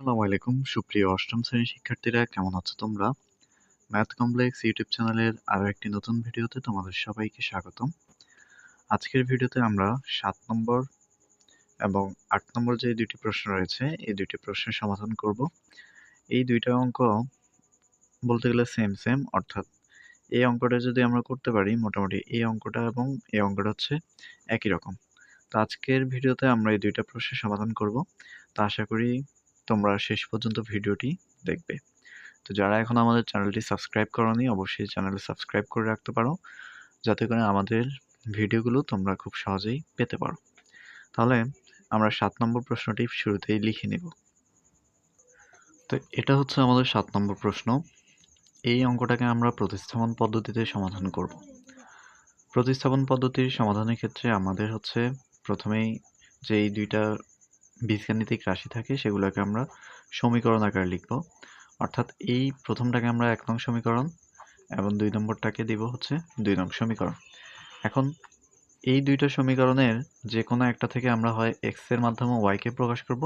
আসসালামু আলাইকুম। সুপ্রিয় অষ্টম শ্রেণির শিক্ষার্থীরা, কেমন আছো তোমরা? ম্যাথ কমপ্লেক্স ইউটিউব চ্যানেলের আরও একটি নতুন ভিডিওতে তোমাদের সবাইকে স্বাগতম। আজকের ভিডিওতে আমরা সাত নম্বর এবং আট নম্বর যে দুটি প্রশ্ন রয়েছে, এই দুটি প্রশ্নের সমাধান করব। এই দুইটা অঙ্ক বলতে গেলে সেম সেম অর্থাৎ এই অঙ্কটা যদি আমরা করতে পারি, মোটামুটি এই অঙ্কটা এবং এই অঙ্কটা হচ্ছে একই রকম। তো আজকের ভিডিওতে আমরা এই দুইটা প্রশ্নের সমাধান করব। তো আশা করি তোমরা শেষ পর্যন্ত ভিডিওটি দেখবে। তো যারা এখন আমাদের চ্যানেলটি সাবস্ক্রাইব করনি, অবশ্যই চ্যানেলটি সাবস্ক্রাইব করে রাখতে পারো, যাতে করে আমাদের ভিডিওগুলো তোমরা খুব সহজেই পেতে পারো। তাহলে আমরা সাত নম্বর প্রশ্নটি শুরুতেই লিখে নেব। তো এটা হচ্ছে আমাদের সাত নম্বর প্রশ্ন। এই অঙ্কটাকে আমরা প্রতিস্থাপন পদ্ধতিতে সমাধান করব। প্রতিস্থাপন পদ্ধতির সমাধানের ক্ষেত্রে আমাদের হচ্ছে প্রথমেই যেই দুইটা বীজগাণিতিক রাশি থাকে, সেগুলোকে আমরা সমীকরণ আকারে লিখব। অর্থাৎ এই প্রথমটাকে আমরা এক নং সমীকরণ এবং দুই নম্বরটাকে দিব হচ্ছে দুই নং সমীকরণ। এখন এই দুইটা সমীকরণের যে কোনো একটা থেকে আমরা হয় এক্সের মাধ্যমে ওয়াইকে প্রকাশ করব,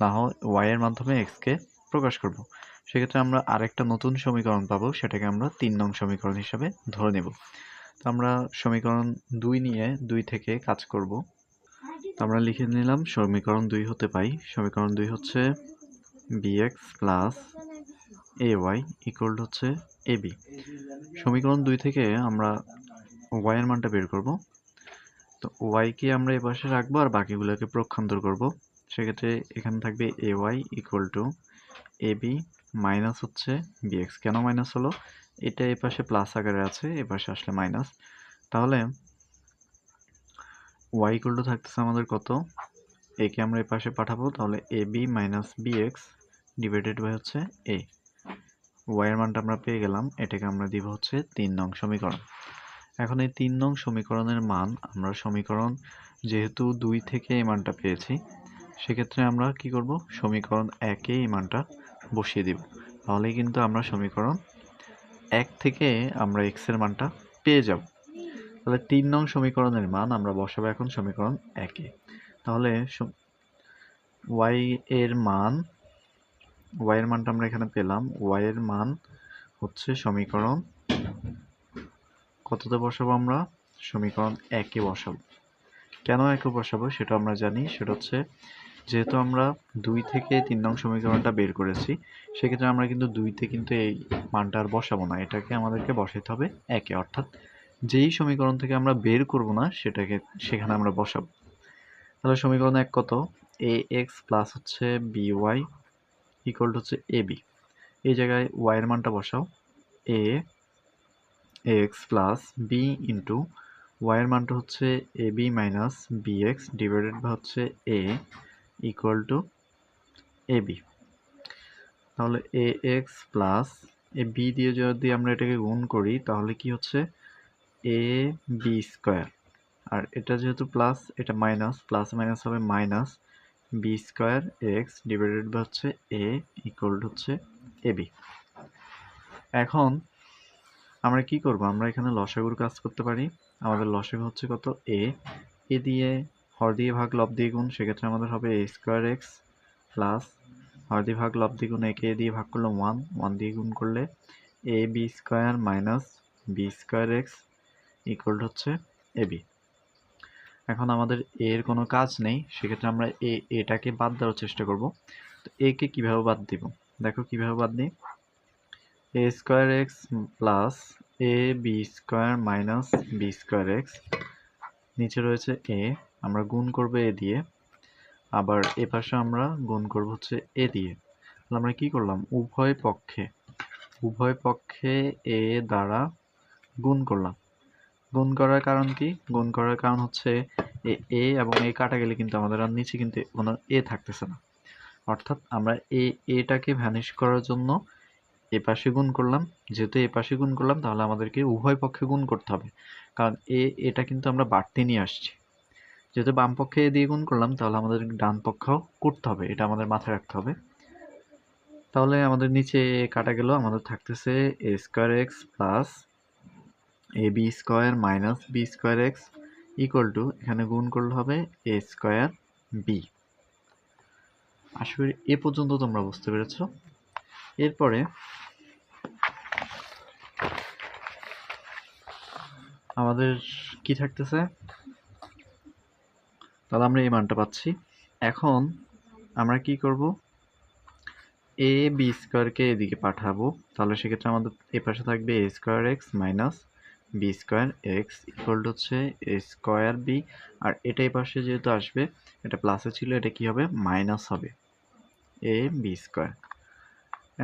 না হয় ওয়াই এর মাধ্যমে এক্সকে প্রকাশ করব। সেক্ষেত্রে আমরা আরেকটা নতুন সমীকরণ পাবো, সেটাকে আমরা তিন নং সমীকরণ হিসাবে ধরে নেব। তো আমরা সমীকরণ দুই নিয়ে দুই থেকে কাজ করব। আমরা লিখে নিলাম সমীকরণ দুই হতে পাই। সমীকরণ দুই হচ্ছে b x plus a y equal হচ্ছে এ বি সমীকরণ দুই থেকে আমরা ওয়াই এর মানটা বের করব। তো ওয়াইকে আমরা এ পাশে রাখব আর বাকিগুলোকে প্রক্ষান্তর করব। সেক্ষেত্রে এখানে থাকবে A Y equal to A B minus হচ্ছে বিএক্স কেন মাইনাস হলো? এটা এ পাশে প্লাস আকারে আছে, এ পাশে আসলে মাইনাস তাহলে ওয়াই ইকুয়াল টু থাকতেছে আমাদের কত? একে আমরা এই পাশে পাঠাবো, তাহলে a b minus b x divided by হচ্ছে এ ওয়াইয়ের মানটা আমরা পেয়ে গেলাম, এটাকে আমরা দিব হচ্ছে তিন নং সমীকরণ। এখন এই তিন নং সমীকরণের মান, আমরা সমীকরণ যেহেতু দুই থেকে এই মানটা পেয়েছি, সেক্ষেত্রে আমরা কি করব? সমীকরণ একে এই মানটা বসিয়ে দিব। তাহলে কিন্তু আমরা সমীকরণ এক থেকে আমরা এক্সের মানটা পেয়ে যাব। তাহলে তিন নং সমীকরণের মান আমরা বসাবো এখন সমীকরণ একে তাহলে ওয়াই এর মান ওয়াই এর মানটা আমরা এখানে পেলাম। ওয়াই এর মান হচ্ছে সমীকরণ কততে বসাবো আমরা? সমীকরণ একে বসাবো। কেন একে বসাবো সেটা আমরা জানি। সেটা হচ্ছে যেহেতু আমরা দুই থেকে তিন নং সমীকরণটা বের করেছি, সেক্ষেত্রে আমরা কিন্তু দুইতে কিন্তু এই মানটা আর বসাবো না। এটাকে আমাদেরকে বসাইতে হবে একে অর্থাৎ যেই সমীকরণ থেকে আমরা বের করব না, সেটাকে সেখানে আমরা বসাবো। তাহলে সমীকরণ এক কত? এ এক্স প্লাস হচ্ছে বি ওয়াই ইকুয়াল টু হচ্ছে এ বি এই জায়গায় ওয়াইয়ের মানটা বসাও। A x plus b into ওয়াইয়ের মানটা হচ্ছে a b minus b x divided by হচ্ছে a equal to a b তাহলে a x plus a b দিয়ে যদি আমরা এটাকে গুণ করি, তাহলে কি হচ্ছে? এ বি স্কোয়ার আর এটা যেহেতু প্লাস এটা মাইনাস প্লাস মাইনাস হবে minus b square x divided by হচ্ছে এ ইকুয়াল হচ্ছে এ বি এখন আমরা কি করব? আমরা এখানে লসাগুর কাজ করতে পারি। আমাদের লসাগু হচ্ছে কত? এ এ দিয়ে হর দিয়ে ভাগ লব দিয়ে গুণ সেক্ষেত্রে আমাদের হবে এ স্কোয়ার এক্স প্লাস হর দিয়ে ভাগ লব দিয়ে গুণ একে দিয়ে ভাগ করলে ওয়ান ওয়ান দিয়ে গুণ করলে a b square minus b square x equal হচ্ছে এ বি এখন আমাদের এর কোনো কাজ নেই, সেক্ষেত্রে আমরা এ এটাকে বাদ দেওয়ার চেষ্টা করব। তো একে কীভাবে বাদ দিব? দেখো কীভাবে বাদ দিই a square x plus a b square minus b square x নিচে রয়েছে এ আমরা গুণ করব এ দিয়ে। আবার এ পাশে আমরা গুণ করব হচ্ছে এ দিয়ে। তাহলে আমরা কি করলাম? উভয় পক্ষে উভয় পক্ষে এ দ্বারা গুণ করলাম। গুণ করার কারণ কি? গুণ করার কারণ হচ্ছে এ এ এবং এ কাটা গেলে কিন্তু আমাদের আর নিচে কিন্তু কোনো এ থাকতেছে না। অর্থাৎ আমরা এ, এটাকে ভ্যানিশ করার জন্য এ পাশে গুণ করলাম। যেহেতু এ পাশে গুণ করলাম, তাহলে আমাদেরকে উভয় পক্ষে গুণ করতে হবে। কারণ এ, এটা কিন্তু আমরা বাড়তি নিয়ে আসছি। যেহেতু বাম পক্ষে এ দিয়ে গুণ করলাম, তাহলে আমাদের ডান পক্ষেও করতে হবে। এটা আমাদের মাথায় রাখতে হবে। তাহলে আমাদের নিচে কাটা গেল আমাদের থাকতেছে a square x plus a b square minus b square x equal to এখানে গুণ করলে হবে এ স্কোয়ার বি করি এ পর্যন্ত তোমরা বুঝতে পেরেছ। এরপরে আমাদের কি থাকতেছে? তাহলে আমরা এই মানটা পাচ্ছি। এখন আমরা কি করব? এ বি স্কোয়ারকে এদিকে পাঠাবো। তাহলে সেক্ষেত্রে আমাদের এ পাশে থাকবে a square x minus b square x equal হচ্ছে এ স্কোয়ার বি আর এটাই পাশে যেহেতু আসবে, এটা প্লাসে ছিল, এটা কি হবে? মাইনাস হবে এ বি স্কোয়ার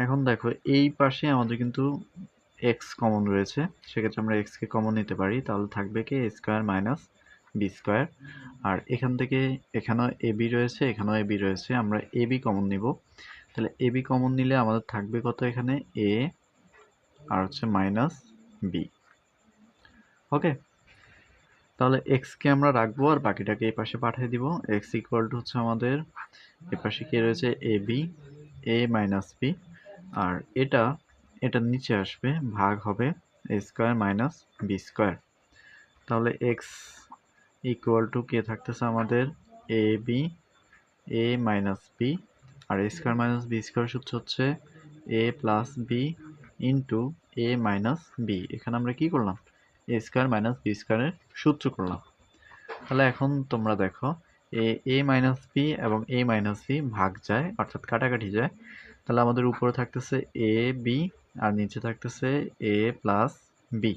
এখন দেখো, এই পাশে আমাদের কিন্তু এক্স কমন রয়েছে, সেক্ষেত্রে আমরা এক্সকে কমন নিতে পারি, তাহলে থাকবে কি? স্কোয়ার মাইনাস বি স্কোয়ার আর এখান থেকে এখানেও এ বি রয়েছে, এখানেও এ বি রয়েছে, আমরা এ বি কমন নিব। তাহলে এ বি কমন নিলে আমাদের থাকবে কত এখানে? এ আর হচ্ছে মাইনাস বি ওকে তাহলে এক্সকে আমরা রাখব আর বাকিটাকে এই পাশে পাঠিয়ে দিব। এক্স ইকুয়াল টু হচ্ছে আমাদের এ পাশে কি রয়েছে? A b a minus b আর এটা এটার নিচে আসবে, ভাগ হবে a square minus b square তাহলে এক্স ইকুয়াল টু কে থাকতেছে আমাদের? A b a minus b R a square minus b square সূত্র হচ্ছে a plus b into a minus b এখানে আমরা কি করলাম? এ স্কোয়ার মাইনাস বি স্কোয়ারের সূত্র করলাম। তাহলে এখন তোমরা দেখো, এ এ মাইনাস বি এবং এ মাইনাস বি ভাগ যায়, অর্থাৎ কাটাকাটি যায়। তাহলে আমাদের উপরে থাকতেছে এ বি আর নিচে থাকতেছে এ প্লাস বি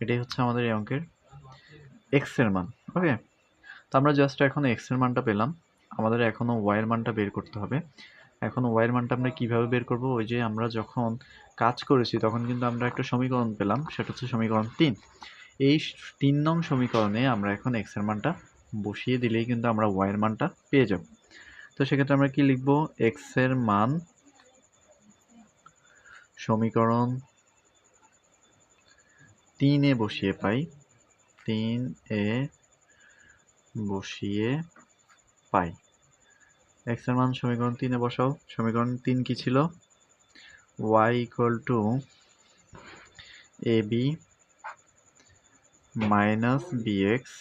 এটাই হচ্ছে আমাদের এই অঙ্কের এক্সের মান ওকে তো আমরা জাস্ট এখন এক্সের মানটা পেলাম। আমাদের এখনও ওয়াই এর মানটা বের করতে হবে। এখন ওয়াই এর মানটা আমরা কীভাবে বের করব? ওই যে আমরা যখন কাজ করেছি, তখন কিন্তু আমরা একটা সমীকরণ পেলাম, সেটা হচ্ছে সমীকরণ তিন। এই তিন নং সমীকরণে আমরা এখন এক্সের মানটা বসিয়ে দিলেই কিন্তু আমরা ওয়াই এর মানটা পেয়ে যাব। তো সেক্ষেত্রে আমরা কি লিখব? এক্সের মান সমীকরণ তিনে বসিয়ে পাই, তিন এ বসিয়ে পাই। এক্সের মান সমীকরণ তিনে বসাও। সমীকরণ তিন কি ছিল? Equal to a b minus x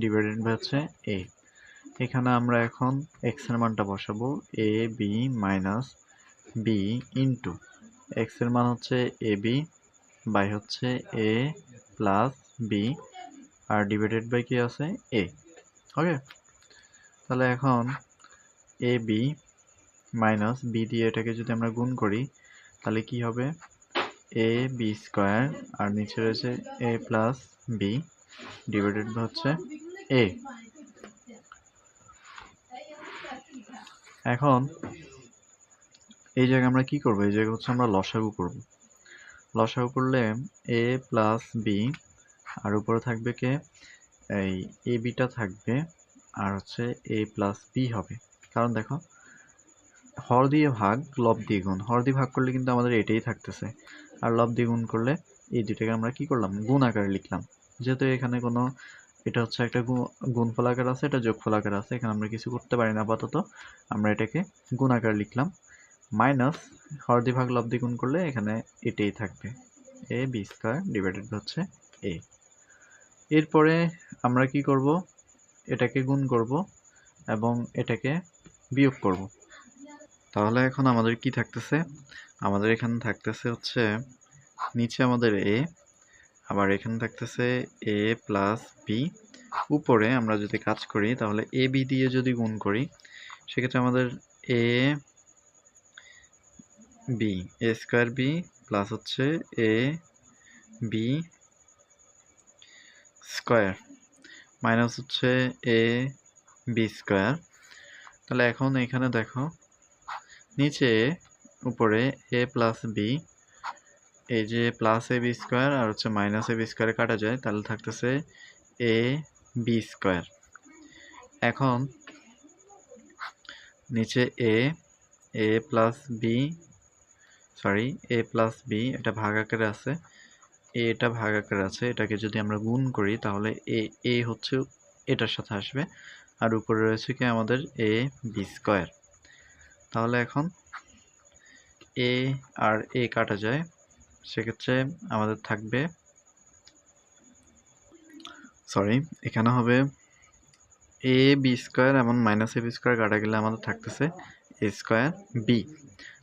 divided by হচ্ছে এ এখানে আমরা এখন এক্সের মানটা বসাবো a b minus b into এক্সের মান হচ্ছে এ বি বাই হচ্ছে এ প্লাস বি আর ডিভাইডেড বাই কি আছে? এ ওকে তাহলে এখন এ বি মাইনাস বি দিয়ে এটাকে যদি আমরা গুণ করি, তাহলে কি হবে? এ, বি স্কোয়ার, আর নিচে রয়েছে এ প্লাস বি ডিভাইডেড হচ্ছে এ। এখন এই জায়গায় আমরা কি করব? এই জায়গায় হচ্ছে আমরা লসাগু করব। লসাগু করলে এ প্লাস বি, আর উপরে থাকবে কে? এই এ বিটা থাকবে, আর হচ্ছে এ প্লাস বি হবে। কারণ দেখো হর দিয়ে ভাগ, লব দিয়ে গুণ হর দিয়ে ভাগ করলে কিন্তু আমাদের এটাই থাকতেছে। আর লব দিয়ে গুণ করলে এই দুটাকে আমরা কি করলাম? গুণ আকারে লিখলাম। যেহেতু এখানে কোনো, এটা হচ্ছে একটা গুণফল আকার আছে, এটা যোগফল আকার আছে। এখানে আমরা কিছু করতে পারি না, আপাতত। আমরা এটাকে গুণ আকারে লিখলাম। মাইনাস হর দিয়ে ভাগ, লব দিয়ে গুণ করলে এখানে এটাই থাকবে। এ বি স্কোয়ার ডিভাইডেড হচ্ছে এ। এরপরে আমরা কি করব? এটাকে গুণ করব এবং এটাকে বিয়োগ করব। তাহলে এখন আমাদের কি থাকতেছে? আমাদের এখানে থাকতেছে হচ্ছে, নিচে আমাদের এ আবার এখানে থাকতেছে এ প্লাস বি উপরে আমরা যদি কাজ করি, তাহলে এ বি দিয়ে যদি গুণ করি, সেক্ষেত্রে আমাদের a b a square b plus হচ্ছে এ বি স্কোয়ার মাইনাস হচ্ছে এ বি স্কোয়ার তাহলে এখন এখানে দেখো নিচে উপরে এ প্লাস বি এই যে প্লাস এ বি স্কোয়ার আর হচ্ছে মাইনাস এ বি স্কোয়ারে কাটা যায়, তাহলে থাকতেছে এ বি স্কোয়ার এখন নিচে a a plus b sorry a plus b এটা ভাগ আকারে আছে এ এটা ভাগ আকারে আছে, এটাকে যদি আমরা গুণ করি, তাহলে এ এ হচ্ছে এটার সাথে আসবে, আর উপরে রয়েছে কি আমাদের এ বি স্কোয়ার তাহলে এখন এ আর এ কাটা যায়। সেক্ষেত্রে আমাদের থাকবে সরি এখানে হবে এ বি স্কোয়ার এমন মাইনাস এ বি স্কোয়ার কাটা গেলে আমাদের থাকতেছে এ স্কোয়ার বি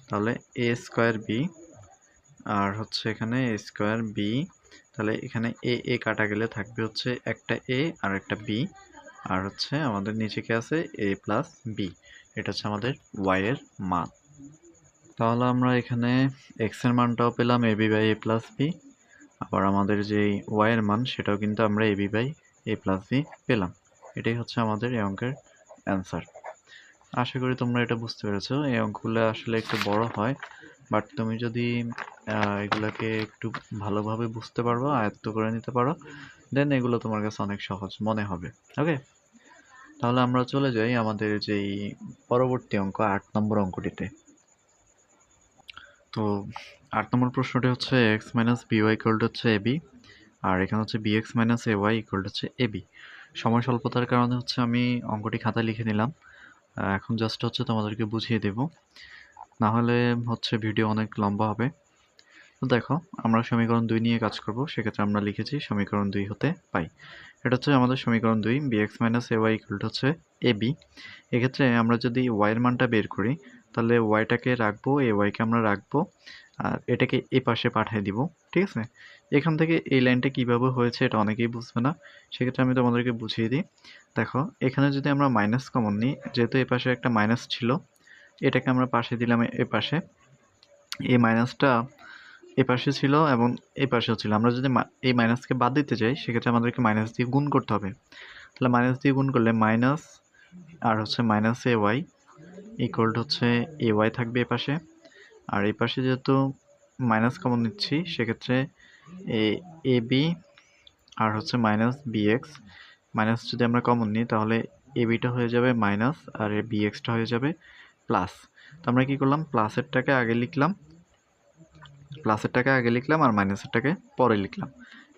তাহলে এ স্কোয়ার বি আর হচ্ছে এখানে এ স্কোয়ার বি তাহলে এখানে এ এ কাটা গেলে থাকবে হচ্ছে একটা এ আর একটা বি আর হচ্ছে আমাদের নিচে কি আছে? এ প্লাস বি এটা হচ্ছে আমাদের ওয়াই এর মান। তাহলে আমরা এখানে এক্সের মানটাও পেলাম a b by a plus b আবার আমাদের যে ওয়াই এর মান, সেটাও কিন্তু আমরা a b by a plus b পেলাম। এটাই হচ্ছে আমাদের এই অঙ্কের অ্যান্সার আশা করি তোমরা এটা বুঝতে পেরেছ। এই অঙ্কগুলো আসলে একটু বড় হয় বাট তুমি যদি এগুলাকে একটু ভালোভাবে বুঝতে পারো আয়ত্ত করে নিতে পারো দেন এগুলো তোমার কাছে অনেক সহজ মনে হবে। ওকে তাহলে আমরা চলে যাই আমাদের যেই পরবর্তী অঙ্ক, আট নম্বর অঙ্কটিতে। তো আট নম্বর প্রশ্নটি হচ্ছে x minus b y equal হচ্ছে এ বি আর এখানে হচ্ছে b x minus a y equal হচ্ছে এ বি সময় স্বল্পতার কারণে হচ্ছে আমি অঙ্কটি খাতায় লিখে নিলাম। এখন জাস্ট হচ্ছে তোমাদেরকে বুঝিয়ে দেব। না হলে হচ্ছে ভিডিও অনেক লম্বা হবে। তো দেখো, আমরা সমীকরণ দুই নিয়ে কাজ করব, সেক্ষেত্রে আমরা লিখেছি সমীকরণ দুই হতে পাই। এটা হচ্ছে আমাদের সমীকরণ দুই b x minus a y equal হচ্ছে এ বি এক্ষেত্রে আমরা যদি ওয়াইয়ের মানটা বের করি, তাহলে ওয়াইটাকে রাখব এ ওয়াইকে আমরা রাখব, আর এটাকে এ পাশে পাঠিয়ে দিব, ঠিক আছে? এখান থেকে এই লাইনটা কীভাবে হয়েছে এটা অনেকেই বুঝবে না, সেক্ষেত্রে আমি তোমাদেরকে বুঝিয়ে দিই। দেখো, এখানে যদি আমরা মাইনাস কমন নিই, যেহেতু এ পাশে একটা মাইনাস ছিল, এটাকে আমরা পাশে দিলাম এ পাশে। এই মাইনাসটা এ পাশে ছিল এবং এ পাশেও ছিল। আমরা যদি এই মাইনাসকে বাদ দিতে চাই সেক্ষেত্রে আমাদেরকে মাইনাস দিয়ে গুণ করতে হবে। তাহলে মাইনাস দিয়ে গুণ করলে মাইনাস আর হচ্ছে মাইনাস এ ওয়াই ইকুয়াল হচ্ছে এ ওয়াই থাকবে এ পাশে আর এই পাশে যেহেতু মাইনাস কমন নিচ্ছি, সেক্ষেত্রে এ এ বি আর হচ্ছে মাইনাস বি এক্স মাইনাস যদি আমরা কমন নিই, তাহলে এ বিটা হয়ে যাবে মাইনাস আর এ বি এক্সটা হয়ে যাবে প্লাস তো আমরা কী করলাম? প্লাসেরটাকে আগে লিখলাম। প্লাসেরটাকে আগে লিখলাম আর মাইনাসের মাইনাসেরটাকে পরে লিখলাম।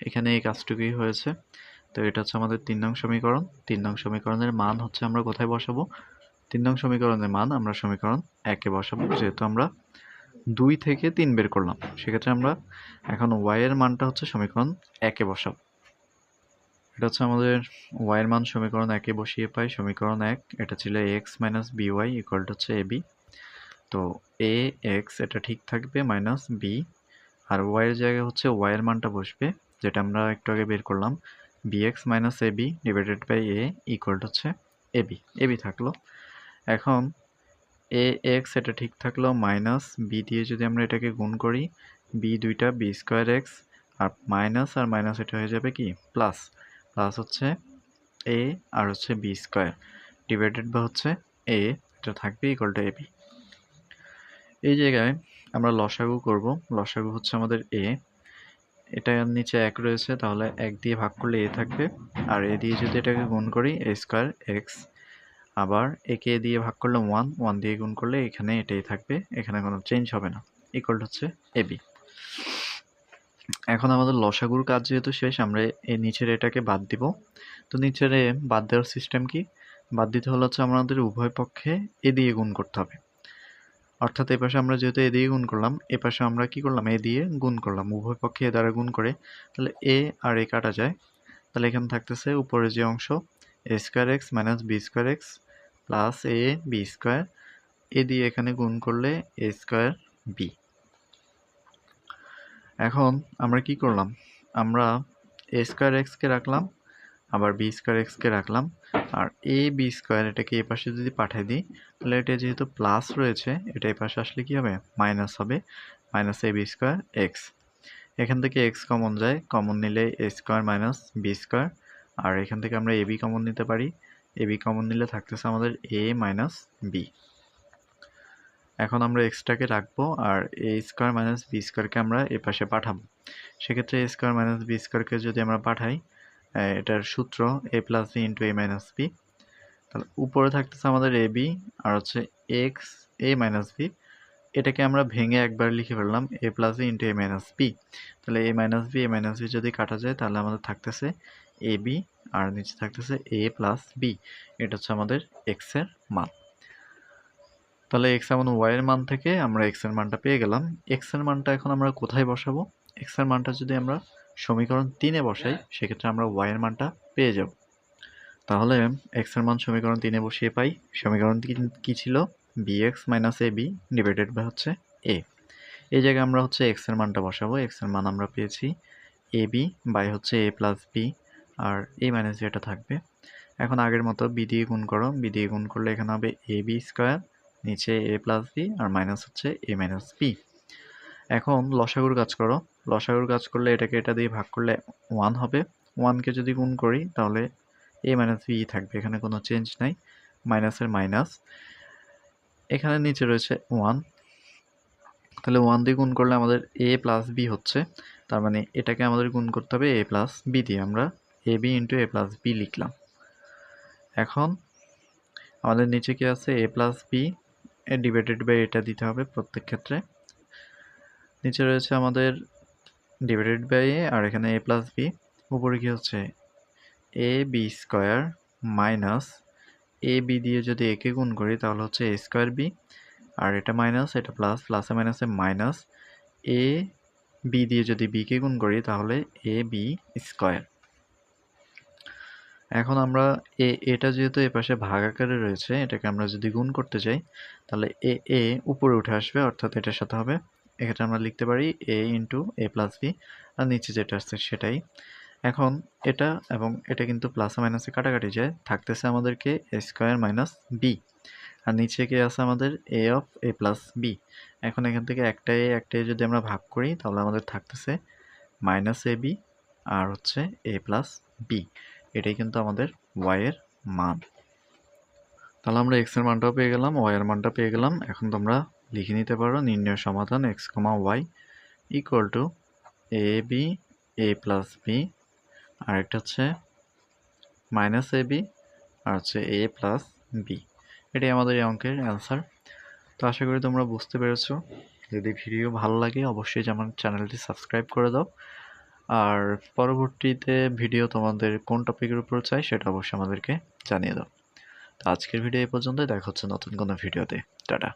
এখানে এই কাজটুকুই হয়েছে। তো এটা হচ্ছে আমাদের তিন নং সমীকরণ। তিন নং সমীকরণের মান হচ্ছে আমরা কোথায় বসাবো? তিন নং সমীকরণের মান আমরা সমীকরণ একে বসাবো, যেহেতু আমরা দুই থেকে তিন বের করলাম। সেক্ষেত্রে আমরা এখন ওয়াইয়ের মানটা হচ্ছে সমীকরণ একে বসাবো। এটা হচ্ছে আমাদের ওয়াইয়ের মান সমীকরণ একে বসিয়ে পাই। সমীকরণ এক, এটা ছিল x minus b y equal হচ্ছে এ বি তো এ এক্স এটা ঠিক থাকবে মাইনাস বি আর ওয়াই এর জায়গায় হচ্ছে ওয়াই এর মানটা বসবে, যেটা আমরা একটু আগে বের করলাম। B x minus a b divided by a equal হচ্ছে এ বি এ বি থাকল। এখন এ এক্স এটা ঠিক থাকল মাইনাস বি দিয়ে যদি আমরা এটাকে গুণ করি বি দুইটা বি স্কোয়ার এক্স আর মাইনাস আর মাইনাস এটা হয়ে যাবে কি? প্লাস প্লাস হচ্ছে এ আর হচ্ছে বি স্কোয়ার ডিভাইডেড বা হচ্ছে এ এটা থাকবে ইকুয়াল টু এ বি এই জায়গায় আমরা লসাগু করব। লসাগু হচ্ছে আমাদের এ এটা নিচে এক রয়েছে, তাহলে এক দিয়ে ভাগ করলে এ থাকবে। আর এ দিয়ে যদি এটাকে গুণ করি এ স্কোয়ার এক্স আবার একে এ দিয়ে ভাগ করলে ওয়ান ওয়ান দিয়ে গুণ করলে এখানে এটাই থাকবে। এখানে কোনো চেঞ্জ হবে না। ইকুয়াল হচ্ছে এ বি এখন আমাদের লসাগুর কাজ যেহেতু শেষ, আমরা এই নিচের এটাকে বাদ দিব। তো নিচের এ বাদ দেওয়ার সিস্টেম কি? বাদ দিতে হলে হচ্ছে আমাদের উভয় পক্ষে এ দিয়ে গুণ করতে হবে। অর্থাৎ এ পাশে আমরা যেহেতু এ দিয়ে গুণ করলাম, এ পাশে আমরা কি করলাম? এ দিয়ে গুণ করলাম। উভয় পক্ষে এ দ্বারা গুণ করে তাহলে এ আর এ কাটা যায়। তাহলে এখানে থাকতেছে উপরে যে অংশ, a square x minus b square x plus a b square. A দিয়ে এখানে গুণ করলে এ স্কোয়ার বি। এখন আমরা কি করলাম? আমরা এ স্কোয়ার এক্সকে রাখলাম আবার বি স্কোয়ার এক্সকে রাখলাম। আর এ বি স্কোয়ার এটাকে এ পাশে যদি পাঠিয়ে দিই, তাহলে এটা যেহেতু প্লাস রয়েছে, এটা এই পাশে আসলে কী হবে? মাইনাস হবে। Minus a b square x এখান থেকে এক্স কমন যায় কমন নিলে a square minus b square আর এখান থেকে আমরা এ বি কমন নিতে পারি। এ বি কমন নিলে থাকতেছে আমাদের এ মাইনাস বি এখন আমরা এক্সটাকে রাখব আর এ স্কোয়ার মাইনাস বি স্কোয়ারকে আমরা এ পাশে পাঠাবো। সেক্ষেত্রে এ স্কোয়ার মাইনাস বি স্কোয়ারকে যদি আমরা পাঠাই এটার সূত্র a plus b into a minus b তাহলে উপরে থাকতেছে আমাদের এ বি আর হচ্ছে এক্স এ মাইনাস বি এটাকে আমরা ভেঙে একবার লিখে ফেললাম a plus b into a minus b তাহলে a minus b a minus b যদি কাটা যায়, তাহলে আমাদের থাকতেছে এ বি আর নিচে থাকতেছে এ প্লাস বি এটা হচ্ছে আমাদের এক্সের মান। তাহলে এক্স এমন ওয়াই এর মান থেকে আমরা এক্সের মানটা পেয়ে গেলাম। এক্সের মানটা এখন আমরা কোথায় বসাবো? এক্সের মানটা যদি আমরা সমীকরণ তিনে বসাই সেক্ষেত্রে আমরা ওয়াই এর মানটা পেয়ে যাব। তাহলে এক্সের মান সমীকরণ তিনে বসিয়ে পাই। সমীকরণ কী ছিল? B x minus a b divided by হচ্ছে এ এই জায়গায় আমরা হচ্ছে এক্সের মানটা বসাবো। এক্সের মান আমরা পেয়েছি এ বি বাই হচ্ছে এ প্লাস বি আর এ মাইনাস যেটা থাকবে। এখন আগের মতো বি দিয়ে গুণ করো। বি দিয়ে গুণ করলে এখানে হবে এ বি স্কোয়ার নিচে এ প্লাস বি আর মাইনাস হচ্ছে এ মাইনাস বি এখন লসাগুর কাজ করো। লসাগুর কাজ করলে এটাকে এটা দিয়ে ভাগ করলে ওয়ান হবে। ওয়ানকে যদি গুণ করি, তাহলে এ মাইনাস বি থাকবে। এখানে কোনো চেঞ্জ নাই। মাইনাসের মাইনাস এখানে নিচে রয়েছে ওয়ান তাহলে ওয়ান দিয়ে গুণ করলে আমাদের এ প্লাস বি হচ্ছে। তার মানে এটাকে আমাদের গুণ করতে হবে এ প্লাস বি দিয়ে। আমরা a b into a plus b লিখলাম। এখন আমাদের নিচে কি আছে? A plus b divided by এটা দিতে হবে প্রত্যেক ক্ষেত্রে। নিচে রয়েছে আমাদের ডিভাইডেড বাই এ আর এখানে এ প্লাস বি উপরে কি হচ্ছে? A b square minus a b দিয়ে যদি একে গুণ করি, তাহলে হচ্ছে এ স্কোয়ার বি আর এটা মাইনাস এটা প্লাস প্লাসে মাইনাসে মাইনাস এ বি দিয়ে যদি বিকে গুণ করি, তাহলে এ বি স্কোয়ার এখন আমরা এ এটা যেহেতু এ পাশে ভাগ আকারে রয়েছে, এটাকে আমরা যদি গুণ করতে চাই, তাহলে এ এ উপরে উঠে আসবে, অর্থাৎ এটার সাথে হবে এক্ষেত্রে আমরা লিখতে পারি a into a plus b আর নিচে যেটা আসছে সেটাই। এখন এটা এবং এটা কিন্তু প্লাসে মাইনাসে কাটাকাটি যায়, থাকতেছে আমাদেরকে এ স্কোয়ার মাইনাস বি আর নিচে কে আছে আমাদের a of a plus b এখন এখান থেকে একটা এ একটা এ যদি আমরা ভাগ করি, তাহলে আমাদের থাকতেছে মাইনাস এ বি আর হচ্ছে এ প্লাস বি এটাই কিন্তু আমাদের ওয়াইয়ের মান। তাহলে আমরা এক্সের মানটাও পেয়ে গেলাম ওয়াই এর মানটা পেয়ে গেলাম। এখন তোমরা লিখে নিতে পারো। নির্ণয় সমাধান x comma y equal to a b a plus b আরেকটা হচ্ছে মাইনাস এ বি আর হচ্ছে এ প্লাস বি এটাই আমাদের এই অঙ্কের অ্যান্সার তো আশা করি তোমরা বুঝতে পেরেছ। যদি ভিডিও ভালো লাগে, অবশ্যই আমার চ্যানেলটি সাবস্ক্রাইব করে দাও। আর পরবর্তীতে ভিডিও তোমাদের কোন টপিকের উপর চাই, সেটা অবশ্যই আমাদেরকে জানিয়ে দাও। তো আজকের ভিডিও এই পর্যন্তই। দেখা হচ্ছে নতুন কোনো ভিডিওতে টাটা।